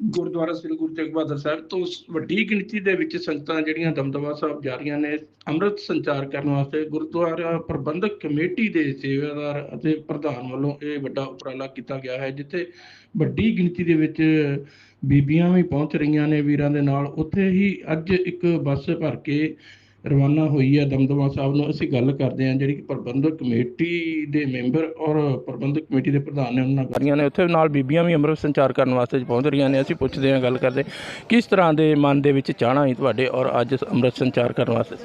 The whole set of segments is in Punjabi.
ਗੁਰਦੁਆਰਾ ਸ੍ਰੀ ਗੁਰੂ ਤੇਗ ਬਹਾਦਰ ਸਾਹਿਬ ਤੋਂ ਵੱਡੀ ਗਿਣਤੀ ਦੇ ਵਿੱਚ ਸੰਗਤਾਂ ਜਿਹੜੀਆਂ ਦਮਦਮਾ ਸਾਹਿਬ ਜਾ ਰਹੀਆਂ ਨੇ, ਅੰਮ੍ਰਿਤ ਸੰਚਾਰ ਕਰਨ ਵਾਸਤੇ ਗੁਰਦੁਆਰਾ ਪ੍ਰਬੰਧਕ ਕਮੇਟੀ ਦੇ ਸੇਵਾਦਾਰ ਅਤੇ ਪ੍ਰਧਾਨ ਵੱਲੋਂ ਇਹ ਵੱਡਾ ਉਪਰਾਲਾ ਕੀਤਾ ਗਿਆ ਹੈ, ਜਿੱਥੇ ਵੱਡੀ ਗਿਣਤੀ ਦੇ ਵਿੱਚ ਬੀਬੀਆਂ ਵੀ ਪਹੁੰਚ ਰਹੀਆਂ ਨੇ ਵੀਰਾਂ ਦੇ ਨਾਲ। ਉੱਥੇ ਹੀ ਅੱਜ ਇੱਕ ਬੱਸ ਭਰ ਕੇ ਰਵਾਨਾ ਹੋਈ ਹੈ ਦਮਦਮਾ ਸਾਹਿਬ ਨੂੰ ਅਸੀਂ ਗੱਲ ਕਰਦੇ ਹਾਂ ਜਿਹੜੀ ਕਿ ਪ੍ਰਬੰਧਕ ਕਮੇਟੀ ਦੇ ਮੈਂਬਰ ਔਰ ਪ੍ਰਬੰਧਕ ਕਮੇਟੀ ਦੇ ਪ੍ਰਧਾਨ ਨੇ ਉਹਨਾਂ ਨਾਲ ਕਰੀਆਂ ਨੇ। ਉੱਥੇ ਨਾਲ ਬੀਬੀਆਂ ਵੀ ਅੰਮ੍ਰਿਤ ਸੰਚਾਰ ਕਰਨ ਵਾਸਤੇ ਪਹੁੰਚ ਰਹੀਆਂ ਨੇ। ਅਸੀਂ ਪੁੱਛਦੇ ਹਾਂ ਗੱਲ ਕਰਦੇ ਕਿਸ ਤਰ੍ਹਾਂ ਦੇ ਮਨ ਦੇ ਵਿੱਚ ਚਾਹਣਾ ਹੈ ਤੁਹਾਡੇ ਔਰ ਅੱਜ ਅੰਮ੍ਰਿਤ ਸੰਚਾਰ ਕਰਨ ਵਾਸਤੇ?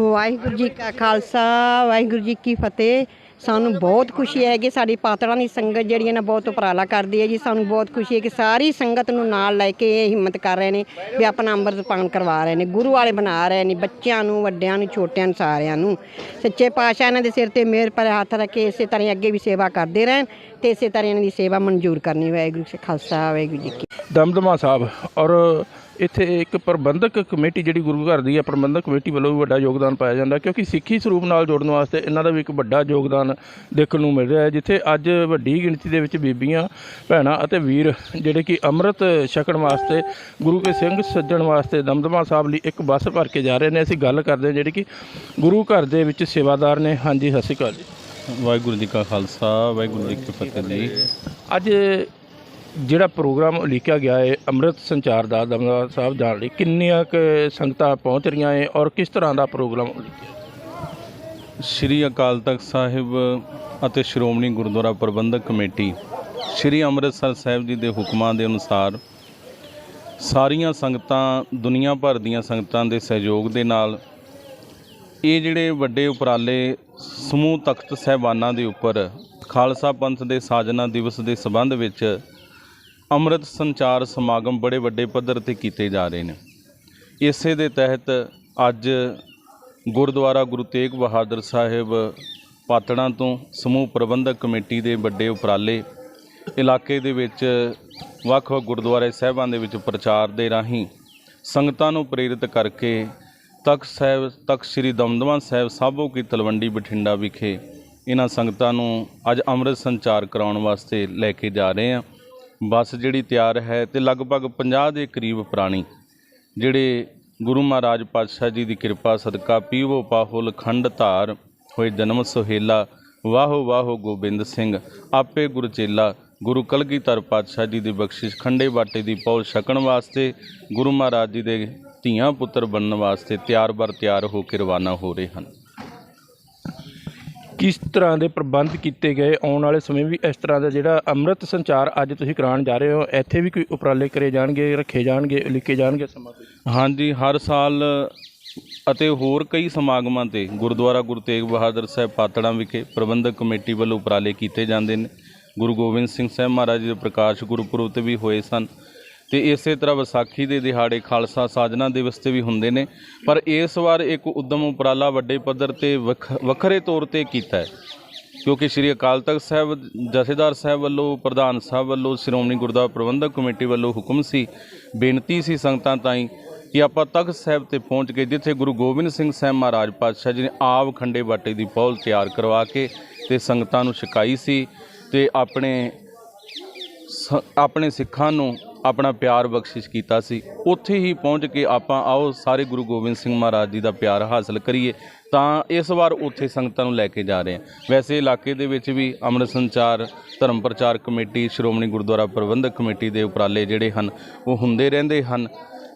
ਵਾਹਿਗੁਰੂ ਜੀ ਕਾ ਖਾਲਸਾ ਵਾਹਿਗੁਰੂ ਜੀ ਕੀ ਫਤਿਹ। ਸਾਨੂੰ ਬਹੁਤ ਖੁਸ਼ੀ ਹੈ ਕਿ ਸਾਡੀ ਪਾਤੜਾਂ ਦੀ ਸੰਗਤ ਜਿਹੜੀ ਹੈ ਨਾ ਬਹੁਤ ਉਪਰਾਲਾ ਕਰਦੀ ਹੈ ਜੀ। ਸਾਨੂੰ ਬਹੁਤ ਖੁਸ਼ੀ ਹੈ ਕਿ ਸਾਰੀ ਸੰਗਤ ਨੂੰ ਨਾਲ ਲੈ ਕੇ ਇਹ ਹਿੰਮਤ ਕਰ ਰਹੇ ਨੇ ਵੀ ਆਪਣਾ ਅੰਮ੍ਰਿਤਪਾਨ ਕਰਵਾ ਰਹੇ ਨੇ। ਗੁਰੂ ਵਾਲੇ ਬਣਾ ਰਹੇ ਨੇ ਬੱਚਿਆਂ ਨੂੰ, ਵੱਡਿਆਂ ਨੂੰ, ਛੋਟਿਆਂ ਨੂੰ, ਸਾਰਿਆਂ ਨੂੰ। ਸੱਚੇ ਪਾਤਸ਼ਾਹ ਇਹਨਾਂ ਦੇ ਸਿਰ ਤੇ ਮਿਹਰ ਪਰ ਹੱਥ ਰੱਖ ਕੇ ਇਸੇ ਤਰ੍ਹਾਂ ਹੀ ਅੱਗੇ ਵੀ ਸੇਵਾ ਕਰਦੇ ਰਹਿਣ ਤੇ ਇਸੇ ਤਰ੍ਹਾਂ ਇਹਨਾਂ ਦੀ ਸੇਵਾ ਮਨਜ਼ੂਰ ਕਰਨੀ। ਵਾਹਿਗੁਰੂ ਜੀ ਖਾਲਸਾ, ਵਾਹਿਗੁਰੂ ਜੀ ਕੀ ਦਮਦਮਾ ਸਾਹਿਬ ਔਰ ਇੱਥੇ ਇੱਕ ਪ੍ਰਬੰਧਕ ਕਮੇਟੀ ਜਿਹੜੀ ਗੁਰੂ ਘਰ ਦੀ ਹੈ ਪ੍ਰਬੰਧਕ ਕਮੇਟੀ ਵੱਲੋਂ ਵੀ ਵੱਡਾ ਯੋਗਦਾਨ ਪਾਇਆ ਜਾਂਦਾ ਕਿਉਂਕਿ ਸਿੱਖੀ ਸਰੂਪ ਨਾਲ ਜੋੜਨ ਵਾਸਤੇ ਇਹਨਾਂ ਦਾ ਵੀ ਇੱਕ ਵੱਡਾ ਯੋਗਦਾਨ ਦੇਖਣ ਨੂੰ ਮਿਲ ਰਿਹਾ ਹੈ ਜਿੱਥੇ ਅੱਜ ਵੱਡੀ ਗਿਣਤੀ ਦੇ ਵਿੱਚ ਬੀਬੀਆਂ ਭੈਣਾਂ ਅਤੇ ਵੀਰ ਜਿਹੜੇ ਕਿ ਅੰਮ੍ਰਿਤ ਛਕਣ ਵਾਸਤੇ ਗੁਰੂ ਕੇ ਸਿੰਘ ਸੱਜਣ ਵਾਸਤੇ ਦਮਦਮਾ ਸਾਹਿਬ ਲਈ ਇੱਕ ਬੱਸ ਭਰ ਕੇ ਜਾ ਰਹੇ ਨੇ। ਅਸੀਂ ਗੱਲ ਕਰਦੇ ਹਾਂ ਜਿਹੜੀ ਕਿ ਗੁਰੂ ਘਰ ਦੇ ਵਿੱਚ ਸੇਵਾਦਾਰ ਨੇ। ਹਾਂਜੀ ਸਤਿ ਸ਼੍ਰੀ ਅਕਾਲ ਜੀ। ਵਾਹਿਗੁਰੂ ਜੀ ਕਾ ਖਾਲਸਾ ਵਾਹਿਗੁਰੂ ਜੀ ਕੀ ਫਤਿਹ ਜੀ। ਅੱਜ ਜਿਹੜਾ ਪ੍ਰੋਗਰਾਮ ਉਲੀਕਿਆ ਗਿਆ ਹੈ, ਅੰਮ੍ਰਿਤ ਸੰਚਾਰ ਦਾ, ਦਮਦਮਾ ਸਾਹਿਬ ਜਾਣ ਲਈ, ਕਿੰਨੀਆਂ ਕੁ ਸੰਗਤਾਂ ਪਹੁੰਚ ਰਹੀਆਂ ਹੈ ਔਰ ਕਿਸ ਤਰ੍ਹਾਂ ਦਾ ਪ੍ਰੋਗਰਾਮ ਉਲੀਕਿਆ? ਸ੍ਰੀ ਅਕਾਲ ਤਖਤ ਸਾਹਿਬ ਅਤੇ ਸ਼੍ਰੋਮਣੀ ਗੁਰਦੁਆਰਾ ਪ੍ਰਬੰਧਕ ਕਮੇਟੀ, ਸ੍ਰੀ ਅੰਮ੍ਰਿਤਸਰ ਸਾਹਿਬ ਜੀ ਦੇ ਹੁਕਮਾਂ ਦੇ ਅਨੁਸਾਰ ਸਾਰੀਆਂ ਸੰਗਤਾਂ, ਦੁਨੀਆ ਭਰ ਦੀਆਂ ਸੰਗਤਾਂ ਦੇ ਸਹਿਯੋਗ ਦੇ ਨਾਲ ਇਹ ਜਿਹੜੇ ਵੱਡੇ ਉਪਰਾਲੇ ਸਮੂਹ ਤਖਤ ਸਹਿਬਾਨਾਂ ਦੇ ਉੱਪਰ, ਖਾਲਸਾ ਪੰਥ ਦੇ ਸਾਜਨਾ ਦਿਵਸ ਦੇ ਸਬੰਧ ਵਿੱਚ ਅੰਮ੍ਰਿਤ ਸੰਚਾਰ ਸਮਾਗਮ ਬੜੇ ਵੱਡੇ ਪੱਧਰ ਤੇ ਕੀਤੇ ਜਾ ਰਹੇ ਨੇ। ਇਸੇ ਦੇ ਤਹਿਤ ਅੱਜ ਗੁਰਦੁਆਰਾ ਗੁਰੂ ਤੇਗ ਬਹਾਦਰ ਸਾਹਿਬ ਪਾਤੜਾਂ ਤੋਂ ਸਮੂਹ ਪ੍ਰਬੰਧਕ ਕਮੇਟੀ ਦੇ ਵੱਡੇ ਉਪਰਾਲੇ, ਇਲਾਕੇ ਦੇ ਵਿੱਚ ਵੱਖ-ਵੱਖ ਗੁਰਦੁਆਰੇ ਸਾਹਿਬਾਂ ਦੇ ਵਿੱਚ ਪ੍ਰਚਾਰ ਦੇ ਰਾਹੀਂ ਸੰਗਤਾਂ ਨੂੰ ਪ੍ਰੇਰਿਤ ਕਰਕੇ ਤਖਤ ਸਾਹਿਬ, ਤਖਤ ਸ੍ਰੀ ਦਮਦਮਾ ਸਾਹਿਬ ਸਾਬੋ ਕੀ ਤਲਵੰਡੀ ਬਠਿੰਡਾ ਵਿਖੇ ਇਹਨਾਂ ਸੰਗਤਾਂ ਨੂੰ ਅੱਜ ਅੰਮ੍ਰਿਤ ਸੰਚਾਰ ਕਰਾਉਣ ਵਾਸਤੇ ਲੈ ਕੇ ਜਾ ਰਹੇ ਹਾਂ। ਬੱਸ ਜਿਹੜੀ ਤਿਆਰ ਹੈ ਤੇ ਲਗਭਗ 50 ਦੇ ਕਰੀਬ ਪ੍ਰਾਣੀ, ਜਿਹੜੇ ਗੁਰੂ ਮਹਾਰਾਜ ਪਾਤਸ਼ਾਹ ਜੀ ਦੀ ਕਿਰਪਾ, ਸਦਕਾ, ਪੀਵੋ ਪਾਹੁਲ, ਖੰਡ ਧਾਰ, ਹੋਏ ਜਨਮ ਸੁਹੇਲਾ, ਵਾਹੋ ਵਾਹੋ ਗੋਬਿੰਦ ਸਿੰਘ, ਆਪੇ ਗੁਰਚੇਲਾ ਗੁਰੂ ਕਲਗੀਧਰ ਪਾਤਸ਼ਾਹ ਜੀ ਦੀ ਬਖਸ਼ਿਸ਼, ਖੰਡੇ ਬਾਟੇ ਦੀ ਪੌਲ ਛਕਣ ਵਾਸਤੇ, ਗੁਰੂ ਮਹਾਰਾਜ ਜੀ ਦੇ ਧੀਆਂ ਪੁੱਤਰ ਬਣਨ ਵਾਸਤੇ ਤਿਆਰ ਬਰ ਤਿਆਰ ਹੋ ਕੇ ਰਵਾਨਾ ਹੋ ਰਹੇ ਹਨ। ਕਿਸ ਤਰ੍ਹਾਂ ਦੇ ਪ੍ਰਬੰਧ ਕੀਤੇ ਗਏ? ਆਉਣ ਵਾਲੇ ਸਮੇਂ ਵੀ ਇਸ ਤਰ੍ਹਾਂ ਦਾ ਜਿਹੜਾ ਅੰਮ੍ਰਿਤ ਸੰਚਾਰ ਅੱਜ ਤੁਸੀਂ ਕਰਾਉਣ ਜਾ ਰਹੇ ਹੋ, ਇੱਥੇ ਵੀ ਕੋਈ ਉਪਰਾਲੇ ਕਰੇ ਜਾਣਗੇ, ਰੱਖੇ ਜਾਣਗੇ, ਲਿਖੇ ਜਾਣਗੇ ਸਮਾਗਮ ਹਾਂਜੀ, ਹਰ ਸਾਲ ਅਤੇ ਹੋਰ ਕਈ ਸਮਾਗਮਾਂ ਤੇ ਗੁਰਦੁਆਰਾ ਗੁਰੂ ਤੇਗ ਬਹਾਦਰ ਸਾਹਿਬ ਪਾਤੜਾਂ ਵਿਖੇ ਪ੍ਰਬੰਧਕ ਕਮੇਟੀ ਵੱਲੋਂ ਉਪਰਾਲੇ ਕੀਤੇ ਜਾਂਦੇ ਨੇ। ਗੁਰੂ ਗੋਬਿੰਦ ਸਿੰਘ ਸਾਹਿਬ ਮਹਾਰਾਜ ਜੀ ਦੇ ਪ੍ਰਕਾਸ਼ ਗੁਰਪੁਰਬ ਤੇ ਵੀ ਹੋਏ ਸਨ। ਤੇ ਇਸੇ ਤਰ੍ਹਾਂ ਵਿਸਾਖੀ ਦੇ ਦਿਹਾੜੇ ਖਾਲਸਾ ਸਾਜਨਾ ਦਿਵਸ ਤੇ ਵੀ ਹੁੰਦੇ ਨੇ। ਪਰ ਇਸ ਵਾਰ ਇੱਕ ਉਦਮ ਉਪਰਾਲਾ ਵੱਡੇ ਪੱਧਰ ਤੇ ਵੱਖ- ਵੱਖਰੇ ਤੌਰ ਤੇ ਕੀਤਾ ਹੈ। ਕਿਉਂਕਿ ਸ੍ਰੀ ਅਕਾਲ ਤਖਤ ਸਾਹਿਬ, ਜਥੇਦਾਰ ਸਾਹਿਬ ਵੱਲੋਂ, ਪ੍ਰਧਾਨ ਸਾਹਿਬ ਵੱਲੋਂ, ਸ਼੍ਰੋਮਣੀ ਗੁਰਦੁਆਰਾ ਪ੍ਰਬੰਧਕ ਕਮੇਟੀ ਵੱਲੋਂ ਹੁਕਮ ਸੀ, ਬੇਨਤੀ ਸੀ ਸੰਗਤਾਂ ਤਾਈਂ ਕਿ ਆਪਾਂ ਤਖਤ ਸਾਹਿਬ ਤੇ ਪਹੁੰਚ ਕੇ ਜਿੱਥੇ ਗੁਰੂ ਗੋਬਿੰਦ ਸਿੰਘ ਸਾਹਿਬ ਮਹਾਰਾਜ ਪਾਤਸ਼ਾਹ ਜੀ ਨੇ ਆਪ ਖੰਡੇ ਬਾਟੇ ਦੀ ਪੌਲ ਤਿਆਰ ਕਰਵਾ ਕੇ ਤੇ ਸੰਗਤਾਂ ਨੂੰ ਛਕਾਈ ਸੀ ਤੇ ਆਪਣੇ ਸ- ਆਪਣੇ ਸਿੱਖਾਂ ਨੂੰ ਆਪਣਾ ਪਿਆਰ ਬਖਸ਼ਿਸ਼ ਕੀਤਾ ਸੀ। ਉੱਥੇ ਹੀ ਪਹੁੰਚ ਕੇ ਆਪਾਂ ਆਓ, ਸਾਰੇ ਗੁਰੂ ਗੋਬਿੰਦ ਸਿੰਘ ਮਹਾਰਾਜ ਜੀ ਦਾ ਪਿਆਰ ਹਾਸਲ ਕਰੀਏ। ਤਾਂ ਇਸ ਵਾਰ ਉੱਥੇ ਸੰਗਤਾਂ ਨੂੰ ਲੈ ਕੇ ਜਾ ਰਹੇ ਹਾਂ। ਵੈਸੇ ਇਲਾਕੇ ਦੇ ਵਿੱਚ ਵੀ ਅੰਮ੍ਰਿਤ ਸੰਚਾਰ, ਧਰਮ ਪ੍ਰਚਾਰ ਕਮੇਟੀ, ਸ਼੍ਰੋਮਣੀ ਗੁਰਦੁਆਰਾ ਪ੍ਰਬੰਧਕ ਕਮੇਟੀ ਦੇ ਉਪਰਾਲੇ ਜਿਹੜੇ ਹਨ, ਉਹ ਹੁੰਦੇ ਰਹਿੰਦੇ ਹਨ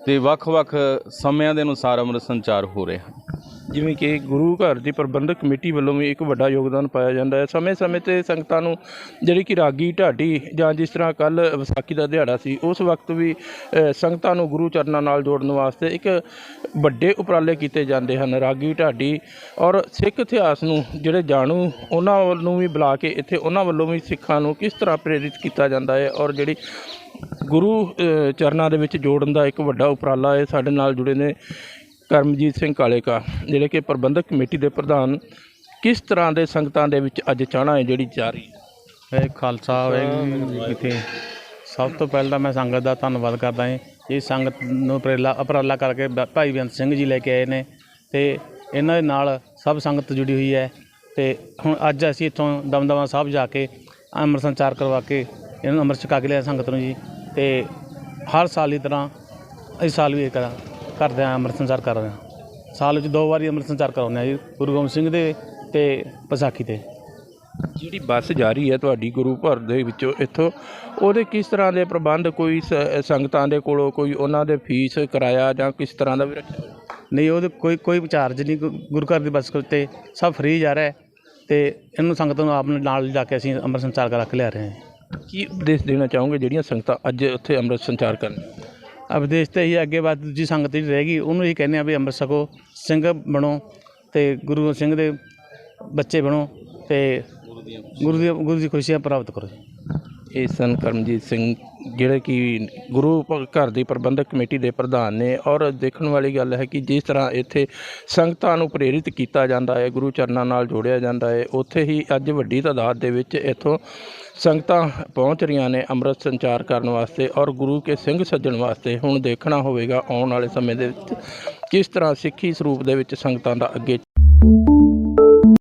ਤੇ ਵੱਖ-ਵੱਖ ਸਮਿਆਂ ਦੇ ਅਨੁਸਾਰ ਅੰਮ੍ਰਿਤ ਸੰਚਾਰ ਹੋ ਰਹੇ ਹਨ। ਜਿਵੇਂ ਕਿ ਗੁਰੂ ਘਰ ਦੀ ਪ੍ਰਬੰਧਕ ਕਮੇਟੀ ਵੱਲੋਂ ਵੀ ਇੱਕ ਵੱਡਾ ਯੋਗਦਾਨ ਪਾਇਆ ਜਾਂਦਾ ਹੈ। ਸਮੇਂ-ਸਮੇਂ ਤੇ ਸੰਗਤਾਂ ਨੂੰ ਜਿਹੜੀ ਕਿ ਰਾਗੀ, ਢਾਡੀ ਜਾਂ ਜਿਸ ਤਰ੍ਹਾਂ ਕੱਲ ਵਿਸਾਖੀ ਦਾ ਦਿਹਾੜਾ ਸੀ, ਉਸ ਵਕਤ ਵੀ ਸੰਗਤਾਂ ਨੂੰ ਗੁਰੂ ਚਰਨਾਂ ਨਾਲ ਜੋੜਨ ਵਾਸਤੇ ਇੱਕ ਵੱਡੇ ਉਪਰਾਲੇ ਕੀਤੇ ਜਾਂਦੇ ਹਨ, ਰਾਗੀ, ਢਾਡੀ ਔਰ ਸਿੱਖ ਇਤਿਹਾਸ ਨੂੰ ਜਿਹੜੇ ਜਾਣੂ, ਉਹਨਾਂ ਵੱਲੋਂ ਵੀ ਬੁਲਾ ਕੇ ਇੱਥੇ ਉਹਨਾਂ ਵੱਲੋਂ ਵੀ ਸਿੱਖਾਂ ਨੂੰ ਕਿਸ ਤਰ੍ਹਾਂ ਪ੍ਰੇਰਿਤ ਕੀਤਾ ਜਾਂਦਾ ਹੈ ਔਰ ਜਿਹੜੀ ਗੁਰੂ ਚਰਨਾਂ ਦੇ ਵਿੱਚ ਜੋੜਨ ਦਾ ਇੱਕ ਵੱਡਾ ਉਪਰਾਲਾ ਹੈ ਸਾਡੇ ਨਾਲ ਜੁੜੇ ਨੇ। ਕਰਮਜੀਤ ਸਿੰਘ ਕਾਲੇਕਾ, ਜਿਹੜੇ ਕਿ ਪ੍ਰਬੰਧਕ ਕਮੇਟੀ ਦੇ ਪ੍ਰਧਾਨ, ਕਿਸ ਤਰ੍ਹਾਂ ਦੇ ਸੰਗਤਾਂ ਦੇ ਵਿੱਚ ਅੱਜ ਚਾਹਣਾ ਹੈ ਜਿਹੜੀ ਜਾ ਰਹੀ ਹੈ? ਇਹ ਖਾਲਸਾ ਵਾਹਿਗੁਰੂ ਜੀ ਸਭ ਤੋਂ ਪਹਿਲਾਂ ਮੈਂ ਸੰਗਤ ਦਾ ਧੰਨਵਾਦ ਕਰਦਾ ਹਾਂ ਇਹ ਸੰਗਤ ਨੂੰ ਉਪਰਾਲਾ ਅਪਰਾਲਾ ਕਰਕੇ ਭਾਈ ਬੇਅੰਤ ਸਿੰਘ ਜੀ ਲੈ ਕੇ ਆਏ ਨੇ ਤੇ ਇਹਨਾਂ ਦੇ ਨਾਲ ਸਭ ਸੰਗਤ ਜੁੜੀ ਹੋਈ ਹੈ ਤੇ ਹੁਣ ਅੱਜ ਅਸੀਂ ਇੱਥੋਂ ਦਮਦਮਾ ਸਾਹਿਬ ਜਾ ਕੇ ਅੰਮ੍ਰਿਤ ਸੰਚਾਰ ਕਰਵਾ ਕੇ ਇਹਨਾਂ ਨੂੰ ਅੰਮ੍ਰਿਤ ਛਕਾ ਕੇ ਲਿਆ ਸੰਗਤ ਨੂੰ ਜੀ ਤੇ ਹਰ ਸਾਲ ਦੀ ਤਰ੍ਹਾਂ ਇਸ ਸਾਲ ਵੀ ਇਹ ਕਰਾਂ ਕਰਦੇ ਹਾਂ ਅੰਮ੍ਰਿਤ ਸੰਚਾਰ ਕਰ ਰਹੇ ਹਾਂ ਸਾਲ ਵਿੱਚ ਦੋ ਵਾਰੀ ਅੰਮ੍ਰਿਤ ਸੰਚਾਰ ਕਰਾਉਂਦੇ ਹਾਂ ਜੀ ਗੁਰੂ ਗੋਬਿੰਦ ਸਿੰਘ ਦੇ ਤੇ ਵਿਸਾਖੀ ਤੇ। ਜਿਹੜੀ ਬੱਸ ਜਾ ਰਹੀ ਹੈ ਤੁਹਾਡੀ ਗੁਰੂ ਘਰ ਦੇ ਵਿੱਚੋਂ ਇੱਥੋਂ ਉਹਦੇ ਕਿਸ ਤਰ੍ਹਾਂ ਦੇ ਪ੍ਰਬੰਧ ਕੋਈ ਸੰਗਤਾਂ ਦੇ ਕੋਲੋਂ ਕੋਈ ਉਹਨਾਂ ਦੇ ਫੀਸ ਕਿਰਾਇਆ ਜਾਂ ਕਿਸ ਤਰ੍ਹਾਂ ਦਾ ਵੀ ਰੱਖਿਆ? ਨਹੀਂ ਉਹਦੇ ਕੋਈ ਕੋਈ ਚਾਰਜ ਨਹੀਂ ਗੁਰੂ ਘਰ ਦੀ ਬੱਸ ਤੇ ਸਭ ਫ੍ਰੀ ਜਾ ਰਿਹਾ ਤੇ ਇਹਨੂੰ ਸੰਗਤ ਨੂੰ ਆਪ ਨਾਲ ਜਾ ਕੇ ਅਸੀਂ ਅੰਮ੍ਰਿਤ ਸੰਚਾਰ ਕਰ ਰੱਖ ਲਿਆ ਰਹੇ ਹਾਂ। ਕੀ ਉਪਦੇਸ਼ ਦੇਣਾ ਚਾਹੋਗੇ ਜਿਹੜੀਆਂ ਸੰਗਤਾਂ ਅੱਜ ਉੱਥੇ ਅੰਮ੍ਰਿਤ ਸੰਚਾਰ ਕਰਨ? ਅਵਦੇਸ਼ ਤੇ ਹੀ ਅੱਗੇ ਬਾਅਦ ਦੂਜੀ ਸੰਗਤ ਜਿਹੜੀ ਰਹੇਗੀ, ਉਹਨੂੰ ਹੀ ਕਹਿੰਦੇ ਆ ਵੀ ਅੰਮ੍ਰਿਤ ਛਕੋ, ਸਿੰਘ ਬਣੋ ਤੇ ਗੁਰੂ ਗੋਬਿੰਦ ਸਿੰਘ ਦੇ ਬੱਚੇ ਬਣੋ ਤੇ ਗੁਰੂ ਦੀ ਗੁਰੂ ਦੀ ਖੁਸ਼ੀਆਂ ਪ੍ਰਾਪਤ ਕਰੋ। ਇਹ ਸਨ ਕਰਮਜੀਤ ਸਿੰਘ, ਜਿਹੜੇ ਕਿ ਗੁਰੂ ਪ- ਘਰ ਦੀ ਪ੍ਰਬੰਧਕ ਕਮੇਟੀ ਦੇ ਪ੍ਰਧਾਨ ਨੇ ਔਰ ਦੇਖਣ ਵਾਲੀ ਗੱਲ ਹੈ ਕਿ ਜਿਸ ਤਰ੍ਹਾਂ ਇੱਥੇ ਸੰਗਤਾਂ ਨੂੰ ਪ੍ਰੇਰਿਤ ਕੀਤਾ ਜਾਂਦਾ ਹੈ, ਗੁਰੂ ਚਰਨਾਂ ਨਾਲ ਜੋੜਿਆ ਜਾਂਦਾ ਹੈ, ਉੱਥੇ ਹੀ ਅੱਜ ਵੱਡੀ ਤਾਦਾਦ ਦੇ ਵਿੱਚ ਇੱਥੋਂ ਸੰਗਤਾਂ ਪਹੁੰਚ ਰਹੀਆਂ ਨੇ ਅੰਮ੍ਰਿਤ ਸੰਚਾਰ ਕਰਨ ਵਾਸਤੇ ਔਰ ਗੁਰੂ ਕੇ ਸਿੰਘ ਸੱਜਣ ਵਾਸਤੇ। ਹੁਣ ਦੇਖਣਾ ਹੋਵੇਗਾ ਆਉਣ ਵਾਲੇ ਸਮੇਂ ਦੇ ਵਿੱਚ ਕਿਸ ਤਰ੍ਹਾਂ ਸਿੱਖੀ ਸਰੂਪ ਦੇ ਵਿੱਚ ਸੰਗਤਾਂ ਦਾ ਅੱਗੇ